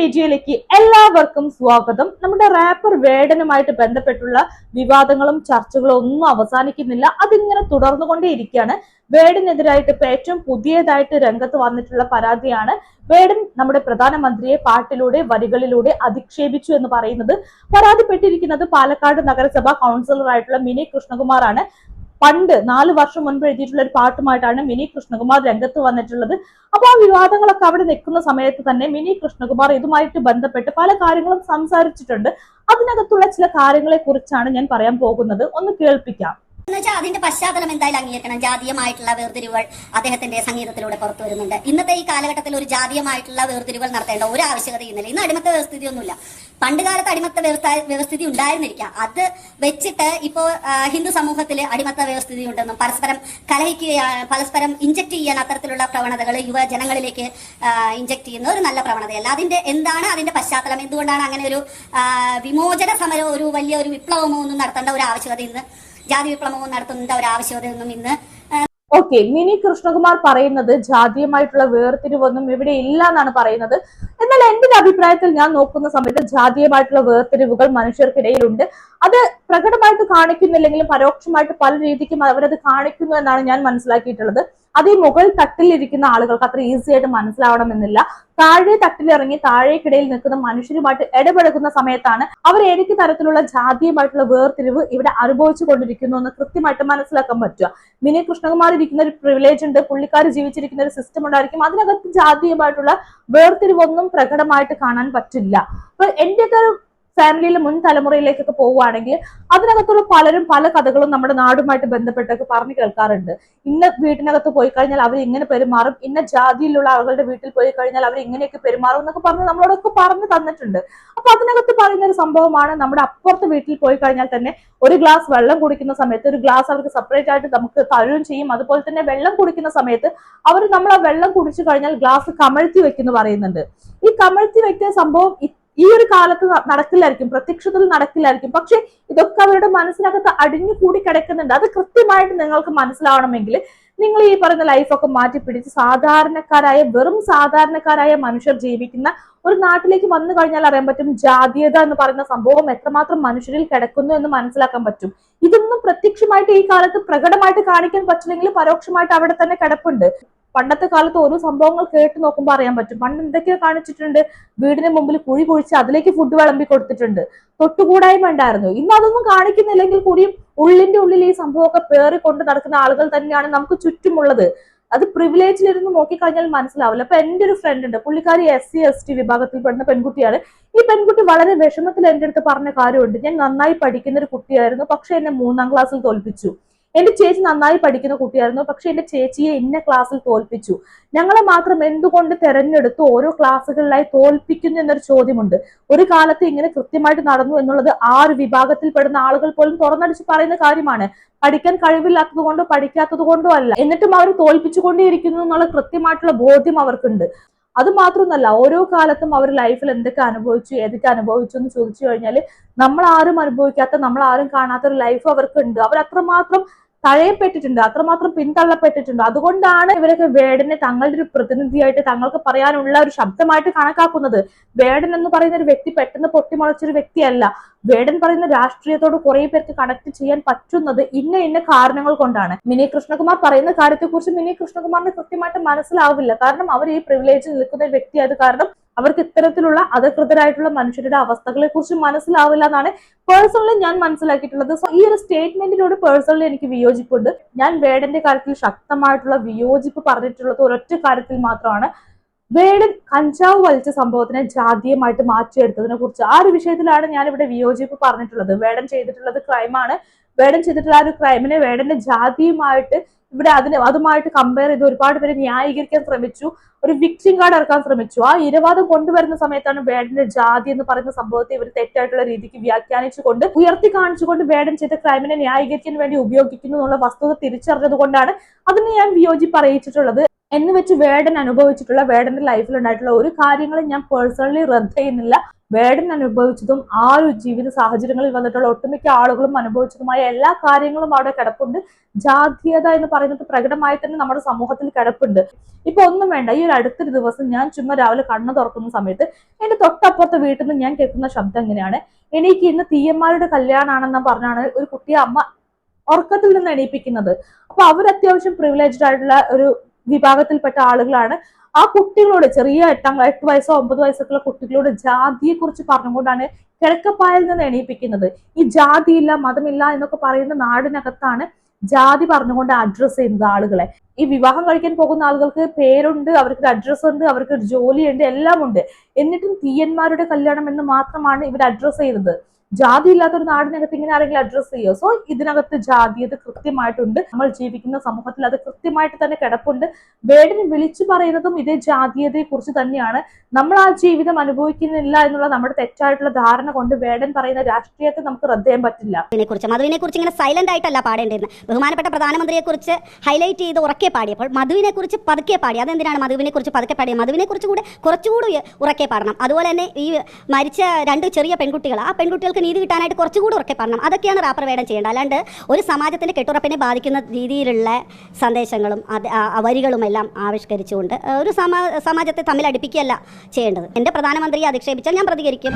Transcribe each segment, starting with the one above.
വീഡിയോയിലേക്ക് എല്ലാവർക്കും സ്വാഗതം. നമ്മുടെ റാപ്പർ വേടനുമായിട്ട് ബന്ധപ്പെട്ടുള്ള വിവാദങ്ങളും ചർച്ചകളും ഒന്നും അവസാനിക്കുന്നില്ല. അതിങ്ങനെ തുടർന്നുകൊണ്ടേയിരിക്കുകയാണ്. വേടനെതിരായിട്ട് ഇപ്പൊ ഏറ്റവും പുതിയതായിട്ട് രംഗത്ത് വന്നിട്ടുള്ള പരാതിയാണ്. വേടൻ നമ്മുടെ പ്രധാനമന്ത്രിയെ പാട്ടിലൂടെ വരികളിലൂടെ അധിക്ഷേപിച്ചു എന്ന് പറയുന്നത്. പരാതിപ്പെട്ടിരിക്കുന്നത് പാലക്കാട് നഗരസഭാ കൗൺസിലറായിട്ടുള്ള മിനി കൃഷ്ണകുമാറാണ്. പണ്ട് നാല് വർഷം മുൻപ് എഴുതിയിട്ടുള്ള ഒരു പാട്ടുമായിട്ടാണ് മിനി കൃഷ്ണകുമാർ രംഗത്ത് വന്നിട്ടുള്ളത്. അപ്പൊ ആ വിവാദങ്ങളൊക്കെ അവിടെ നിൽക്കുന്ന സമയത്ത് തന്നെ മിനി കൃഷ്ണകുമാർ ഇതുമായിട്ട് ബന്ധപ്പെട്ട് പല കാര്യങ്ങളും സംസാരിച്ചിട്ടുണ്ട്. അതിനകത്തുള്ള ചില കാര്യങ്ങളെ കുറിച്ചാണ് ഞാൻ പറയാൻ പോകുന്നത്. ഒന്ന് കേൾപ്പിക്കാം. എന്ന് വെച്ചാൽ അതിന്റെ പശ്ചാത്തലം എന്തായാലും അംഗീകരിക്കണം. ജാതീയമായിട്ടുള്ള വേർതിരിവുകൾ അദ്ദേഹത്തിന്റെ സംഗീതത്തിലൂടെ പുറത്തു വരുന്നുണ്ട്. ഇന്നത്തെ ഈ കാലഘട്ടത്തിൽ ഒരു ജാതീയമായിട്ടുള്ള വേർതിരിവുകൾ നടത്തേണ്ട ഒരു ആവശ്യകതയുമില്ല ഇന്ന് അടിമത്ത വ്യവസ്ഥിതി ഒന്നുമില്ല പണ്ട് കാലത്ത് അടിമത്ത വ്യവസ്ഥ വ്യവസ്ഥിതി ഉണ്ടായിരുന്നിരിക്കാം. അത് വെച്ചിട്ട് ഇപ്പോ ഹിന്ദു സമൂഹത്തിൽ അടിമത്ത വ്യവസ്ഥിതി ഉണ്ടെന്നും പരസ്പരം കലഹിക്കുകയാണ് പരസ്പരം ഇഞ്ചക്ട് ചെയ്യാൻ അത്തരത്തിലുള്ള പ്രവണതകൾ യുവജനങ്ങളിലേക്ക് ഇഞ്ചക്ട് ചെയ്യുന്ന ഒരു നല്ല പ്രവണതയല്ല. അതിന്റെ എന്താണ് അതിന്റെ പശ്ചാത്തലം? എന്തുകൊണ്ടാണ് അങ്ങനെ ഒരു വിമോചന സമരമോ ഒരു വലിയ ഒരു വിപ്ലവമോ ഒന്നും നടത്തേണ്ട ഒരു ആവശ്യകത ഇന്ന് ജാതി വിപ്ലവമോ നടത്തുന്നതിന്റെ ഒരു ആവശ്യകതയൊന്നും ഇന്ന് ഓക്കെ മിനി കൃഷ്ണകുമാർ പറയുന്നത് ജാതീയമായിട്ടുള്ള വേർതിരിവൊന്നും ഇവിടെ ഇല്ല എന്നാണ് പറയുന്നത്. എന്നാൽ എന്റെ അഭിപ്രായത്തിൽ ഞാൻ നോക്കുന്ന സമയത്ത് ജാതീയമായിട്ടുള്ള വേർതിരിവുകൾ മനുഷ്യർക്കിടയിലുണ്ട്. അത് പ്രകടമായിട്ട് കാണിക്കുന്നില്ലെങ്കിലും പരോക്ഷമായിട്ട് പല രീതിക്കും അവരത് കാണിക്കുന്നു എന്നാണ് ഞാൻ മനസ്സിലാക്കിയിട്ടുള്ളത്. അത് ഈ മുകൾ തട്ടിലിരിക്കുന്ന ആളുകൾക്ക് അത്ര ഈസി ആയിട്ട് മനസ്സിലാവണമെന്നില്ല. താഴെ തട്ടിലിറങ്ങി താഴേക്കിടയിൽ നിൽക്കുന്ന മനുഷ്യരുമായിട്ട് ഇടപഴകുന്ന സമയത്താണ് അവർ ഏതൊക്കെ തരത്തിലുള്ള ജാതീയമായിട്ടുള്ള വേർതിരിവ് ഇവിടെ അനുഭവിച്ചു കൊണ്ടിരിക്കുന്നു എന്ന് കൃത്യമായിട്ട് മനസ്സിലാക്കാൻ പറ്റുക. മിനി കൃഷ്ണകുമാർ ഇരിക്കുന്ന ഒരു പ്രിവിലേജ് ഉണ്ട്. പുള്ളിക്കാർ ജീവിച്ചിരിക്കുന്ന ഒരു സിസ്റ്റം ഉണ്ടായിരിക്കും. അതിനകത്ത് ജാതീയമായിട്ടുള്ള വേർതിരിവൊന്നും പ്രകടമായിട്ട് കാണാൻ പറ്റില്ല. അപ്പൊ എന്റെയൊക്കെ ഒരു ഫാമിലിയിലെ മുൻ തലമുറയിലേക്കൊക്കെ പോവുകയാണെങ്കിൽ അതിനകത്തുള്ള പലരും പല കഥകളും നമ്മുടെ നാടുമായിട്ട് ബന്ധപ്പെട്ടൊക്കെ പറഞ്ഞു കേൾക്കാറുണ്ട്. ഇന്ന വീട്ടിനകത്ത് പോയി കഴിഞ്ഞാൽ അവർ ഇങ്ങനെ പെരുമാറും. ഇന്ന ജാതിയിലുള്ള ആളുകളുടെ വീട്ടിൽ പോയി കഴിഞ്ഞാൽ അവർ ഇങ്ങനെയൊക്കെ പെരുമാറും എന്നൊക്കെ പറഞ്ഞ് നമ്മളോടൊക്കെ പറഞ്ഞു തന്നിട്ടുണ്ട്. അപ്പൊ അതിനകത്ത് പറയുന്ന ഒരു സംഭവമാണ് നമ്മുടെ അപ്പുറത്തെ വീട്ടിൽ പോയി കഴിഞ്ഞാൽ തന്നെ ഒരു ഗ്ലാസ് വെള്ളം കുടിക്കുന്ന സമയത്ത് ഒരു ഗ്ലാസ് അവർക്ക് സെപ്പറേറ്റ് ആയിട്ട് നമുക്ക് തരുകയും ചെയ്യും. അതുപോലെ തന്നെ വെള്ളം കുടിക്കുന്ന സമയത്ത് അവർ നമ്മൾ ആ വെള്ളം കുടിച്ചു കഴിഞ്ഞാൽ ഗ്ലാസ് കമഴ്ത്തി വെക്കുന്നു പറയുന്നുണ്ട്. ഈ കമഴ്ത്തി വെക്കുന്ന സംഭവം ഈ ഒരു കാലത്ത് നടക്കില്ലായിരിക്കും പ്രത്യക്ഷത്തിൽ നടക്കില്ലായിരിക്കും. പക്ഷെ ഇതൊക്കെ അവരുടെ മനസ്സിനകത്ത് അടിഞ്ഞു കൂടി കിടക്കുന്നുണ്ട്. അത് കൃത്യമായിട്ട് നിങ്ങൾക്ക് മനസ്സിലാവണമെങ്കിൽ നിങ്ങൾ ഈ പറയുന്ന ലൈഫൊക്കെ മാറ്റി പിടിച്ച് സാധാരണക്കാരായ വെറും സാധാരണക്കാരായ മനുഷ്യർ ജീവിക്കുന്ന ഒരു നാട്ടിലേക്ക് വന്നു കഴിഞ്ഞാൽ അറിയാൻ പറ്റും ജാതീയത എന്ന് പറയുന്ന സംഭവം എത്രമാത്രം മനുഷ്യരിൽ കിടക്കുന്നു എന്ന് മനസ്സിലാക്കാൻ പറ്റും. ഇതൊന്നും പ്രത്യക്ഷമായിട്ട് ഈ കാലത്ത് പ്രകടമായിട്ട് കാണിക്കാൻ പറ്റില്ലെങ്കിൽ പരോക്ഷമായിട്ട് അവിടെ തന്നെ കിടപ്പുണ്ട്. പണ്ടത്തെ കാലത്ത് ഓരോ സംഭവങ്ങൾ കേട്ട് നോക്കുമ്പോൾ അറിയാൻ പറ്റും. പണ്ട് എന്തൊക്കെയോ കാണിച്ചിട്ടുണ്ട്. വീടിന് മുമ്പിൽ കുഴി കുഴിച്ച് അതിലേക്ക് ഫുഡ് വിളമ്പി കൊടുത്തിട്ടുണ്ട്. തൊട്ടുകൂടായ്മ ഉണ്ടായിരുന്നു. ഇന്ന് അതൊന്നും കാണിക്കുന്നില്ലെങ്കിൽ കൂടിയും ഉള്ളിന്റെ ഉള്ളിൽ ഈ സംഭവമൊക്കെ പേറി കൊണ്ട് നടക്കുന്ന ആളുകൾ തന്നെയാണ് നമുക്ക് ചുറ്റുമുള്ളത്. അത് പ്രിവിലേജിലിരുന്ന് നോക്കിക്കഴിഞ്ഞാൽ മനസ്സിലാവില്ല. അപ്പൊ എന്റെ ഒരു ഫ്രണ്ട് ഉണ്ട്. പുള്ളിക്കാരി എസ് സി എസ് ടി വിഭാഗത്തിൽ പെടുന്ന പെൺകുട്ടിയാണ്. ഈ പെൺകുട്ടി വളരെ വിഷമത്തിൽ എന്റെ അടുത്ത് പറഞ്ഞ കാര്യമുണ്ട്. ഞാൻ നന്നായി പഠിക്കുന്ന ഒരു കുട്ടിയായിരുന്നു. പക്ഷെ എന്നെ മൂന്നാം ക്ലാസ്സിൽ തോൽപ്പിച്ചു. എന്റെ ചേച്ചി നന്നായി പഠിക്കുന്ന കുട്ടിയായിരുന്നു. പക്ഷെ എന്റെ ചേച്ചിയെ ഇന്ന ക്ലാസ്സിൽ തോൽപ്പിച്ചു. ഞങ്ങളെ മാത്രം എന്തുകൊണ്ട് തെരഞ്ഞെടുത്ത് ഓരോ ക്ലാസ്സുകളിലായി തോൽപ്പിക്കുന്നു എന്നൊരു ചോദ്യമുണ്ട്. ഒരു കാലത്ത് ഇങ്ങനെ കൃത്യമായിട്ട് നടന്നു എന്നുള്ളത് ആ ഒരു വിഭാഗത്തിൽ പെടുന്ന ആളുകൾ പോലും തുറന്നടിച്ച് പറയുന്ന കാര്യമാണ്. പഠിക്കാൻ കഴിവില്ലാത്തത് കൊണ്ടോ പഠിക്കാത്തത് കൊണ്ടോ അല്ല. എന്നിട്ടും അവർ തോൽപ്പിച്ചുകൊണ്ടേയിരിക്കുന്നു എന്നുള്ള കൃത്യമായിട്ടുള്ള ബോധ്യം അവർക്കുണ്ട്. അത് മാത്രമൊന്നല്ല ഓരോ കാലത്തും അവർ ലൈഫിൽ എന്തൊക്കെ അനുഭവിച്ചു ഏതൊക്കെ അനുഭവിച്ചു എന്ന് ചോദിച്ചു കഴിഞ്ഞാൽ നമ്മൾ ആരും അനുഭവിക്കാത്ത നമ്മൾ ആരും കാണാത്ത ഒരു ലൈഫ് അവർക്കുണ്ട് അവർ അത്രമാത്രം തഴയപ്പെട്ടിട്ടുണ്ട്. അത്രമാത്രം പിന്തള്ളപ്പെട്ടിട്ടുണ്ട്. അതുകൊണ്ടാണ് ഇവരൊക്കെ വേടനെ തങ്ങളുടെ ഒരു പ്രതിനിധിയായിട്ട് തങ്ങൾക്ക് പറയാനുള്ള ഒരു ശബ്ദമായിട്ട് കണക്കാക്കുന്നത്. വേടൻ എന്ന് പറയുന്ന ഒരു വ്യക്തി പെട്ടെന്ന് പൊട്ടിമുളച്ചൊരു വ്യക്തിയല്ല. വേടൻ പറയുന്ന രാഷ്ട്രീയത്തോട് കുറെ പേർക്ക് കണക്ട് ചെയ്യാൻ പറ്റുന്നത് ഇന്ന ഇന്ന കാരണങ്ങൾ കൊണ്ടാണ്. മിനി കൃഷ്ണകുമാർ പറയുന്ന കാര്യത്തെക്കുറിച്ച് മിനി കൃഷ്ണകുമാറിന് കൃത്യമായിട്ട് മനസ്സിലാവില്ല. കാരണം അവർ ഈ പ്രിവിലേജിൽ നിൽക്കുന്ന വ്യക്തി വ്യക്തിയായത് കാരണം അവർക്ക് ഇത്തരത്തിലുള്ള അധികൃതരായിട്ടുള്ള മനുഷ്യരുടെ അവസ്ഥകളെ കുറിച്ച് മനസ്സിലാവില്ല എന്നാണ് പേഴ്സണലി ഞാൻ മനസ്സിലാക്കിയിട്ടുള്ളത്. സോ ഈ ഒരു സ്റ്റേറ്റ്മെന്റിനോട് പേഴ്സണലി എനിക്ക് വിയോജിപ്പുണ്ട്. ഞാൻ വേടന്റെ കാര്യത്തിൽ ശക്തമായിട്ടുള്ള വിയോജിപ്പ് പറഞ്ഞിട്ടുള്ളത് ഒരൊറ്റ കാര്യത്തിൽ മാത്രമാണ്. വേടൻ കഞ്ചാവ് വലിച്ച സംഭവത്തിനെ ജാതീയമായിട്ട് മാറ്റിയെടുത്തതിനെ കുറിച്ച് ആ ഒരു വിഷയത്തിലാണ് ഞാൻ ഇവിടെ വിയോജിപ്പ് പറഞ്ഞിട്ടുള്ളത്. വേടൻ ചെയ്തിട്ടുള്ളത് ക്രൈമാണ് വേടൻ ചെയ്തിട്ടുള്ള ആ ഒരു ക്രൈമിനെ വേടന്റെ ജാതിയുമായിട്ട് ഇവിടെ അതിന് അതുമായിട്ട് കമ്പയർ ചെയ്ത് ഒരുപാട് പേര് ന്യായീകരിക്കാൻ ശ്രമിച്ചു ഒരു വിക്ടിം കാർഡ് ഇറക്കാൻ ശ്രമിച്ചു. ആ ഇരവാദം കൊണ്ടുവരുന്ന സമയത്താണ് വേടന്റെ ജാതി എന്ന് പറയുന്ന സംഭവത്തെ ഇവർ തെറ്റായിട്ടുള്ള രീതിക്ക് വ്യാഖ്യാനിച്ചുകൊണ്ട് ഉയർത്തി കാണിച്ചുകൊണ്ട് വേടൻ ചെയ്ത ക്രൈമിനെ ന്യായീകരിക്കാൻ വേണ്ടി ഉപയോഗിക്കുന്നു എന്നുള്ള വസ്തുത തിരിച്ചറിഞ്ഞത് കൊണ്ടാണ് അതിന് ഞാൻ വിയോജിപ്പ് അറിയിച്ചിട്ടുള്ളത് എന്ന് വെച്ച് വേടൻ അനുഭവിച്ചിട്ടുള്ള വേടന്റെ ലൈഫിൽ ഉണ്ടായിട്ടുള്ള ഒരു കാര്യങ്ങളും ഞാൻ പേഴ്സണലി റദ്ദ് ചെയ്യുന്നില്ല. വേടൻ അനുഭവിച്ചതും ആ ഒരു ജീവിത സാഹചര്യങ്ങളിൽ വന്നിട്ടുള്ള ഒട്ടുമിക്ക ആളുകളും അനുഭവിച്ചതുമായ എല്ലാ കാര്യങ്ങളും അവിടെ കിടപ്പുണ്ട്. ജാതീയത എന്ന് പറയുന്നത് പ്രകടമായി തന്നെ നമ്മുടെ സമൂഹത്തിൽ കിടപ്പുണ്ട്. ഇപ്പൊ ഒന്നും വേണ്ട ഈ ഒരു അടുത്തൊരു ദിവസം ഞാൻ ചുമ്മാ രാവിലെ കണ്ണു തുറക്കുന്ന സമയത്ത് എന്റെ തൊട്ടപ്പുറത്തെ വീട്ടിൽ നിന്ന് ഞാൻ കേൾക്കുന്ന ശബ്ദം എങ്ങനെയാണ്? എനിക്ക് ഇന്ന് തീയന്മാരുടെ കല്യാണമാണെന്ന് പറഞ്ഞാണ് ഒരു കുട്ടിയെ അമ്മ ഉറക്കത്തിൽ നിന്ന് എണീപ്പിക്കുന്നത്. അപ്പൊ അവർ അത്യാവശ്യം പ്രിവിലേജ്ഡ് ആയിട്ടുള്ള ഒരു വിഭാഗത്തിൽപ്പെട്ട ആളുകളാണ്. ആ കുട്ടികളോട് ചെറിയ എട്ടാം എട്ട് വയസ്സോ ഒമ്പത് വയസ്സൊക്കെയുള്ള കുട്ടികളോട് ജാതിയെ കുറിച്ച് പറഞ്ഞുകൊണ്ടാണ് കിഴക്കപ്പായിൽ നിന്ന് എണീപ്പിക്കുന്നത്. ഈ ജാതിയില്ല മതമില്ല എന്നൊക്കെ പറയുന്ന നാടിനകത്താണ് ജാതി പറഞ്ഞുകൊണ്ട് അഡ്രസ്സ് ചെയ്യുന്നത് ആളുകളെ. ഈ വിവാഹം കഴിക്കാൻ പോകുന്ന ആളുകൾക്ക് പേരുണ്ട് അവർക്ക് അഡ്രസ്സ് ഉണ്ട് അവർക്ക് ജോലിയുണ്ട് എല്ലാം ഉണ്ട് എന്നിട്ടും തീയന്മാരുടെ കല്യാണം എന്ന് മാത്രമാണ് ഇവർ അഡ്രസ്സ് ചെയ്യുന്നത്. ജാതി ഇല്ലാത്ത ഒരു നാടിനകത്ത് ഇങ്ങനെ ആരെങ്കിലും അഡ്രസ്സ് ചെയ്യുമോ സോ ഇതിനകത്ത് ജാതിയത് കൃത്യമായിട്ടുണ്ട്. നമ്മൾ ജീവിക്കുന്ന സമൂഹത്തിൽ അത് കൃത്യമായിട്ട് തന്നെ കിടപ്പുണ്ട്. വേടിന് വിളിച്ചു പറയുന്നതും ഇതേ ജാതീയതയെ കുറിച്ച് തന്നെയാണ്. നമ്മൾ ആ ജീവിതം അനുഭവിക്കുന്നില്ല എന്നുള്ള നമ്മുടെ തെറ്റായിട്ടുള്ള ധാരണ കൊണ്ട് വേടൻ പറയുന്ന രാഷ്ട്രീയത്തെ നമുക്ക് റദ്ദ് ചെയ്യാൻ പറ്റില്ല. ഇതിനെക്കുറിച്ച് കുറിച്ച് മധുവിനെ കുറിച്ച് ഇങ്ങനെ സൈലന്റ് ആയിട്ടല്ല പാടേണ്ടിരുന്നത് ബഹുമാനപ്പെട്ട പ്രധാനമന്ത്രിയെ കുറിച്ച് ഹൈലൈറ്റ് ചെയ്ത് ഉറക്കെ പാടിയപ്പോൾ മധുവിനെ കുറിച്ച് പതുക്കെ പാടി. അതെന്തിനാണ് മധുവിനെ കുറിച്ച് പതുക്കെ പാടിയത്? മധുവിനെ കുറിച്ച് കൂടെ കുറച്ചുകൂടി ഉറക്കെ പാടണം. അതുപോലെ തന്നെ ഈ മരിച്ച രണ്ട് ചെറിയ പെൺകുട്ടികൾ ആ പെൺകുട്ടികൾക്ക് നീതി കിട്ടാനായിട്ട് കുറച്ചുകൂടി ഉറക്കെ പറഞ്ഞു അതൊക്കെയാണ് റാപ്പർ വേടം ചെയ്യേണ്ടത്. അല്ലാണ്ട് ഒരു സമാജത്തിന്റെ കെട്ടുറപ്പിനെ ബാധിക്കുന്ന രീതിയിലുള്ള സന്ദേശങ്ങളും അത് വരികളും എല്ലാം ആവിഷ്കരിച്ചുകൊണ്ട് ഒരു സമാ സമാജത്തെ തമ്മിൽ അടുപ്പിക്കുകയല്ല ചെയ്യേണ്ടത്. എന്റെ പ്രധാനമന്ത്രിയെ അധിക്ഷേപിച്ചാൽ ഞാൻ പ്രതികരിക്കും.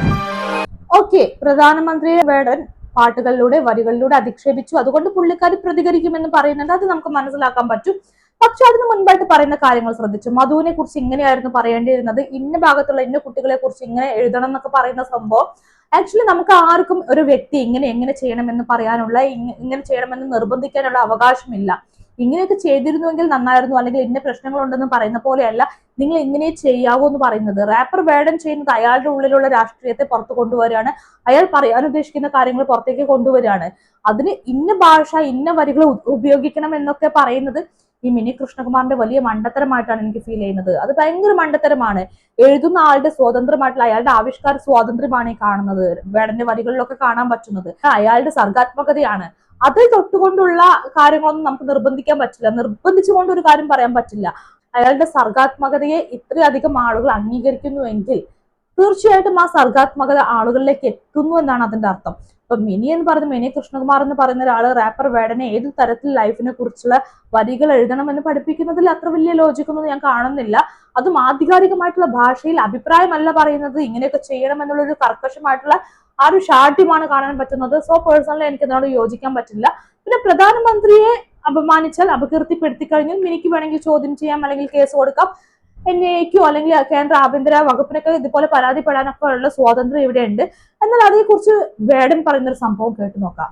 ഓക്കെ പ്രധാനമന്ത്രിയുടെ വേടൻ പാട്ടുകളിലൂടെ വരികളിലൂടെ അധിക്ഷേപിച്ചു. അതുകൊണ്ട് പുള്ളിക്കാരി പ്രതികരിക്കുമെന്ന് പറയുന്നുണ്ട്. അത് നമുക്ക് മനസ്സിലാക്കാൻ പറ്റും. പക്ഷെ അതിന് മുൻപായിട്ട് പറയുന്ന കാര്യങ്ങൾ ശ്രദ്ധിച്ചു. മധുവിനെ കുറിച്ച് ഇങ്ങനെയായിരുന്നു പറയേണ്ടിയിരുന്നത്. ഇന്ന ഭാഗത്തുള്ള ഇന്ന കുട്ടികളെ കുറിച്ച് ഇങ്ങനെ എഴുതണം എന്നൊക്കെ പറയുന്ന സംഭവം ആക്ച്വലി നമുക്ക് ആർക്കും ഒരു വ്യക്തി ഇങ്ങനെ എങ്ങനെ ചെയ്യണമെന്ന് പറയാനുള്ള ഇങ്ങനെ ചെയ്യണമെന്ന് നിർബന്ധിക്കാനുള്ള അവകാശമില്ല. ഇങ്ങനെയൊക്കെ ചെയ്തിരുന്നുവെങ്കിൽ നന്നായിരുന്നു. അല്ലെങ്കിൽ ഇന്ന പ്രശ്നങ്ങളുണ്ടെന്ന് പറയുന്ന പോലെയല്ല നിങ്ങൾ ഇങ്ങനെ ചെയ്യാവൂ എന്ന് പറയുന്നത്. റാപ്പർ വേടൻ ചെയ്യുന്നത് അയാളുടെ ഉള്ളിലുള്ള രാഷ്ട്രീയത്തെ പുറത്തു കൊണ്ടുവരികയാണ്. അയാൾ പറയാൻ ഉദ്ദേശിക്കുന്ന കാര്യങ്ങൾ പുറത്തേക്ക് കൊണ്ടുവരികയാണ്. അതിന് ഇന്ന ഭാഷ ഇന്ന വരികൾ ഉപയോഗിക്കണം എന്നൊക്കെ പറയുന്നത് ഈ മിനി കൃഷ്ണകുമാറിന്റെ വലിയ മണ്ടത്തരമായിട്ടാണ് എനിക്ക് ഫീൽ ചെയ്യുന്നത്. അത് ഭയങ്കര മണ്ടത്തരമാണ്. എഴുതുന്ന ആളുടെ സ്വതന്ത്രമായിട്ടുള്ള അയാളുടെ ആവിഷ്കാര സ്വാതന്ത്ര്യമാണ് ഈ കാണുന്നത്. വേടന്റെ വരികളിലൊക്കെ കാണാൻ പറ്റുന്നത്. അയാളുടെ സർഗാത്മകതയാണ്. അത് തൊട്ടുകൊണ്ടുള്ള കാര്യങ്ങളൊന്നും നമുക്ക് നിർബന്ധിക്കാൻ പറ്റില്ല. നിർബന്ധിച്ചുകൊണ്ട് ഒരു കാര്യം പറയാൻ പറ്റില്ല. അയാളുടെ സർഗാത്മകതയെ ഇത്രയധികം ആളുകൾ അംഗീകരിക്കുന്നുവെങ്കിൽ തീർച്ചയായിട്ടും ആ സർഗാത്മകത ആളുകളിലേക്ക് എത്തുന്നു എന്നാണ് അതിന്റെ അർത്ഥം. ഇപ്പൊ മിനി എന്ന് പറയുന്ന മിനി കൃഷ്ണകുമാർ എന്ന് പറയുന്ന ഒരാൾ റാപ്പർ വേടനെ ഏത് തരത്തിൽ ലൈഫിനെ കുറിച്ചുള്ള വരികൾ എഴുതണം എന്ന് പഠിപ്പിക്കുന്നതിൽ അത്ര വലിയ ലോജിക്കൊന്നും ഞാൻ കാണുന്നില്ല. അതും ആധികാരികമായിട്ടുള്ള ഭാഷയിൽ അഭിപ്രായമല്ല പറയുന്നത്. ഇങ്ങനെയൊക്കെ ചെയ്യണം എന്നുള്ള ഒരു കർക്കശമായിട്ടുള്ള ആ ഒരു ഷാഠ്യമാണ് കാണാൻ പറ്റുന്നത്. സോ പേഴ്സണലി എനിക്ക് അതിനോട് യോജിക്കാൻ പറ്റില്ല. പിന്നെ പ്രധാനമന്ത്രിയെ അപമാനിച്ചാൽ അപകീർത്തിപ്പെടുത്തി കഴിഞ്ഞാൽ മിനിക്ക് വേണമെങ്കിൽ ചോദ്യം ചെയ്യാം അല്ലെങ്കിൽ കേസ് കൊടുക്കാം. എൻ ഐക്കോ അല്ലെങ്കിൽ കേന്ദ്ര ആഭ്യന്തര വകുപ്പിനൊക്കെ ഇതുപോലെ പരാതിപ്പെടാനൊക്കെ ഉള്ള സ്വാതന്ത്ര്യം ഇവിടെ ഉണ്ട് എന്നാൽ അതേക്കുറിച്ച് വേടൻ പറയുന്നൊരു സംഭവം കേട്ടു നോക്കാം.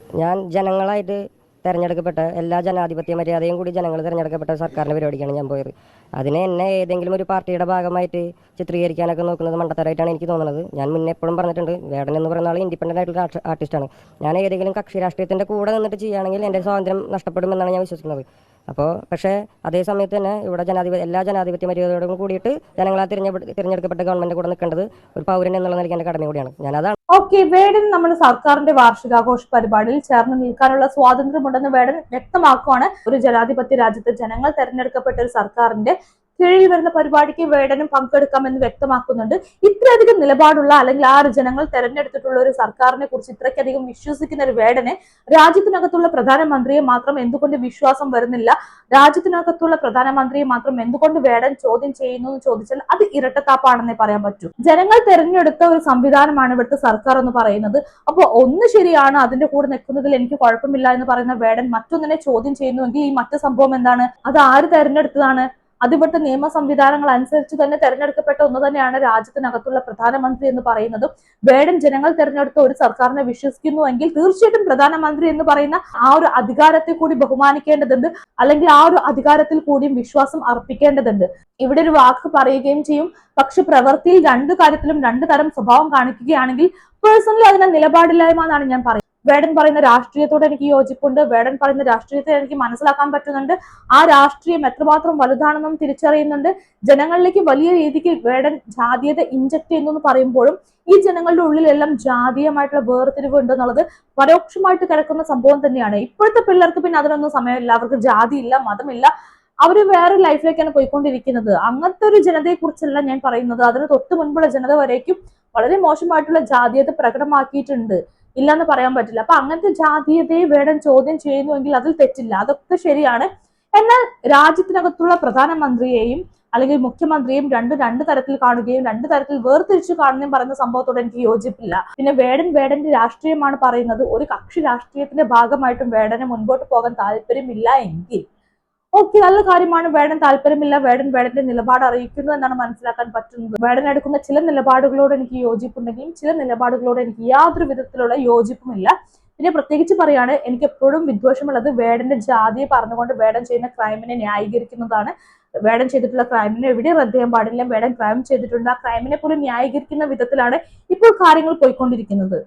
ഞാൻ ജനങ്ങളായിട്ട് തെരഞ്ഞെടുക്കപ്പെട്ട എല്ലാ ജനാധിപത്യ മര്യാദയും കൂടി ജനങ്ങൾ തിരഞ്ഞെടുക്കപ്പെട്ട സർക്കാരിന്റെ പരിപാടിക്കാണ് ഞാൻ പോയത്. അതിനെ എന്നെ ഏതെങ്കിലും ഒരു പാർട്ടിയുടെ ഭാഗമായിട്ട് ചിത്രീകരിക്കാനൊക്കെ നോക്കുന്നത് മണ്ടത്തരമായിട്ടാണ് എനിക്ക് തോന്നുന്നത്. ഞാൻ മുന്നേ എപ്പോഴും പറഞ്ഞിട്ടുണ്ട് വേടൻ എന്ന് പറയുന്ന ആൾ ഇൻഡിപെൻഡന്റ് ആയിട്ടുള്ള ആർട്ടി- ആർട്ടിസ്റ്റാണ് ഞാൻ ഏതെങ്കിലും കക്ഷി രാഷ്ട്രീയത്തിന്റെ കൂടെ നിന്നിട്ട് ചെയ്യുകയാണെങ്കിൽ എന്റെ സ്വാതന്ത്ര്യം നഷ്ടപ്പെടുമെന്നാണ് ഞാൻ വിശ്വസിക്കുന്നത്. അപ്പോൾ പക്ഷേ അതേ സമയത്ത് തന്നെ ഇവിടെ ജനാധിപത്യ എല്ലാ ജനാധിപത്യ മര്യാദയോടും കൂടിയിട്ട് ജനങ്ങളാൽ തിരഞ്ഞെടുക്കപ്പെട്ട ഗവൺമെന്റ് കൂടെ നിൽക്കേണ്ടത് ഒരു പൗരൻ എന്നുള്ള നിലയ്ക്ക് എന്റെ കടമ കൂടിയാണ്. ഞാൻ അതാണ് ഓക്കെ വേടൻ നമ്മൾ സർക്കാരിന്റെ വാർഷികാഘോഷ പരിപാടിയിൽ ചേർന്ന് നിൽക്കാനുള്ള സ്വാതന്ത്ര്യമുണ്ടെന്ന് വേടൻ വ്യക്തമാക്കുവാണ്. ഒരു ജനാധിപത്യ രാജ്യത്തെ ജനങ്ങൾ തെരഞ്ഞെടുക്കപ്പെട്ട ഒരു സർക്കാരിന്റെ കീഴിൽ വരുന്ന പരിപാടിക്ക് വേടനും പങ്കെടുക്കാമെന്ന് വ്യക്തമാക്കുന്നുണ്ട്. ഇത്രയധികം നിലപാടുള്ള അല്ലെങ്കിൽ ആറ് ജനങ്ങൾ തെരഞ്ഞെടുത്തിട്ടുള്ള ഒരു സർക്കാരിനെ കുറിച്ച് ഇത്രയ്ക്കധികം വിശ്വസിക്കുന്ന ഒരു വേടനെ രാജ്യത്തിനകത്തുള്ള പ്രധാനമന്ത്രിയെ മാത്രം എന്തുകൊണ്ട് വിശ്വാസം വരുന്നില്ല? രാജ്യത്തിനകത്തുള്ള പ്രധാനമന്ത്രിയെ മാത്രം എന്തുകൊണ്ട് വേടൻ ചോദ്യം ചെയ്യുന്നു എന്ന് ചോദിച്ചാൽ അത് ഇരട്ടത്താപ്പാണെന്നേ പറയാൻ പറ്റൂ. ജനങ്ങൾ തെരഞ്ഞെടുത്ത ഒരു സംവിധാനമാണ് ഇവിടുത്തെ സർക്കാർ എന്ന് പറയുന്നത്. അപ്പോൾ ഒന്ന് ശരിയാണ് അതിന്റെ കൂടെ നിൽക്കുന്നതിൽ എനിക്ക് കുഴപ്പമില്ല എന്ന് പറയുന്ന വേടൻ മറ്റൊന്നിനെ ചോദ്യം ചെയ്യുന്നുവെങ്കിൽ ഈ മറ്റു സംഭവം എന്താണ്? അത് ആര് തെരഞ്ഞെടുത്തതാണ്? അത് ഇവിടുത്തെ നിയമ സംവിധാനങ്ങൾ അനുസരിച്ച് തന്നെ തെരഞ്ഞെടുക്കപ്പെട്ട ഒന്ന് തന്നെയാണ് രാജ്യത്തിനകത്തുള്ള പ്രധാനമന്ത്രി എന്ന് പറയുന്നതും. വേടൻ ജനങ്ങൾ തെരഞ്ഞെടുത്ത ഒരു സർക്കാരിനെ വിശ്വസിക്കുന്നുവെങ്കിൽ തീർച്ചയായിട്ടും പ്രധാനമന്ത്രി എന്ന് പറയുന്ന ആ ഒരു അധികാരത്തെ കൂടി ബഹുമാനിക്കേണ്ടതുണ്ട്. അല്ലെങ്കിൽ ആ ഒരു അധികാരത്തിൽ കൂടിയും വിശ്വാസം അർപ്പിക്കേണ്ടതുണ്ട്. ഇവിടെ ഒരു വാക്ക് പറയുകയും ചെയ്യും. പക്ഷെ പ്രവൃത്തിയിൽ രണ്ടു കാര്യത്തിലും രണ്ടു തരം സ്വഭാവം കാണിക്കുകയാണെങ്കിൽ പേഴ്സണലി അതിനെ നിലപാടില്ലായ്മ എന്നാണ് ഞാൻ പറയുന്നത്. വേടൻ പറയുന്ന രാഷ്ട്രീയത്തോട് എനിക്ക് യോജിപ്പുണ്ട്. വേടൻ പറയുന്ന രാഷ്ട്രീയത്തെ എനിക്ക് മനസ്സിലാക്കാൻ പറ്റുന്നുണ്ട്. ആ രാഷ്ട്രീയം എത്രമാത്രം വലുതാണെന്നും തിരിച്ചറിയുന്നുണ്ട്. ജനങ്ങളിലേക്ക് വലിയ രീതിക്ക് വേടൻ ജാതീയത ഇഞ്ചക്ട് ചെയ്യുന്നു എന്ന് പറയുമ്പോഴും ഈ ജനങ്ങളുടെ ഉള്ളിലെല്ലാം ജാതീയമായിട്ടുള്ള വേർതിരിവ് ഉണ്ടെന്നുള്ളത് പരോക്ഷമായിട്ട് കിടക്കുന്ന സംഭവം തന്നെയാണ്. ഇപ്പോഴത്തെ പിള്ളേർക്ക് പിന്നെ അതിനൊന്നും സമയമില്ല. അവർക്ക് ജാതിയില്ല മതമില്ല. അവർ വേറെ ലൈഫിലേക്കാണ് പോയിക്കൊണ്ടിരിക്കുന്നത്. അങ്ങനത്തെ ഒരു ജനതയെ കുറിച്ചല്ല ഞാൻ പറയുന്നത്. അതിന് തൊട്ട് മുൻപുള്ള ജനത വരേക്കും വളരെ മോശമായിട്ടുള്ള ജാതീയത പ്രകടമാക്കിയിട്ടുണ്ട്. ഇല്ലെന്ന് പറയാൻ പറ്റില്ല. അപ്പൊ അങ്ങനത്തെ ജാതീയതയെ വേടൻ ചോദ്യം ചെയ്യുന്നുവെങ്കിൽ അതിൽ തെറ്റില്ല. അതൊക്കെ ശരിയാണ്. എന്നാൽ രാജ്യത്തിനകത്തുള്ള പ്രധാനമന്ത്രിയെയും അല്ലെങ്കിൽ മുഖ്യമന്ത്രിയും രണ്ട് രണ്ട് തരത്തിൽ കാണുകയും രണ്ട് തരത്തിൽ വേർതിരിച്ചു കാണുകയും പറയുന്ന സംഭവത്തോട് എനിക്ക് യോജിപ്പില്ല. പിന്നെ വേടൻ വേടന്റെ രാഷ്ട്രീയമാണ് പറയുന്നത്. ഒരു കക്ഷി രാഷ്ട്രീയത്തിന്റെ ഭാഗമായിട്ടും വേടന് മുൻപോട്ട് പോകാൻ താല്പര്യമില്ല എങ്കിൽ ഓക്കെ നല്ല കാര്യമാണ്. വേടൻ താല്പര്യമില്ല. വേടൻ വേടന്റെ നിലപാട് അറിയിക്കുന്നു എന്നാണ് മനസ്സിലാക്കാൻ പറ്റുന്നത്. വേടൻ എടുക്കുന്ന ചില നിലപാടുകളോട് എനിക്ക് യോജിപ്പുണ്ടെങ്കിലും ചില നിലപാടുകളോട് എനിക്ക് യാതൊരു വിധത്തിലുള്ള യോജിപ്പുമില്ല. പിന്നെ പ്രത്യേകിച്ച് പറയാണ് എനിക്ക് എപ്പോഴും വിദ്വേഷമുള്ളത് വേടന്റെ ജാതിയെ പറഞ്ഞുകൊണ്ട് വേടൻ ചെയ്യുന്ന ക്രൈമിനെ ന്യായീകരിക്കുന്നതാണ്. വേടൻ ചെയ്തിട്ടുള്ള ക്രൈമിനെ എവിടെയും റദ്ദ് ചെയ്യാൻ പാടില്ല. വേടൻ ക്രൈം ചെയ്തിട്ടുണ്ട്. ആ ക്രൈമിനെ പോലും ന്യായീകരിക്കുന്ന വിധത്തിലാണ് ഇപ്പോൾ കാര്യങ്ങൾ പോയിക്കൊണ്ടിരിക്കുന്നത്.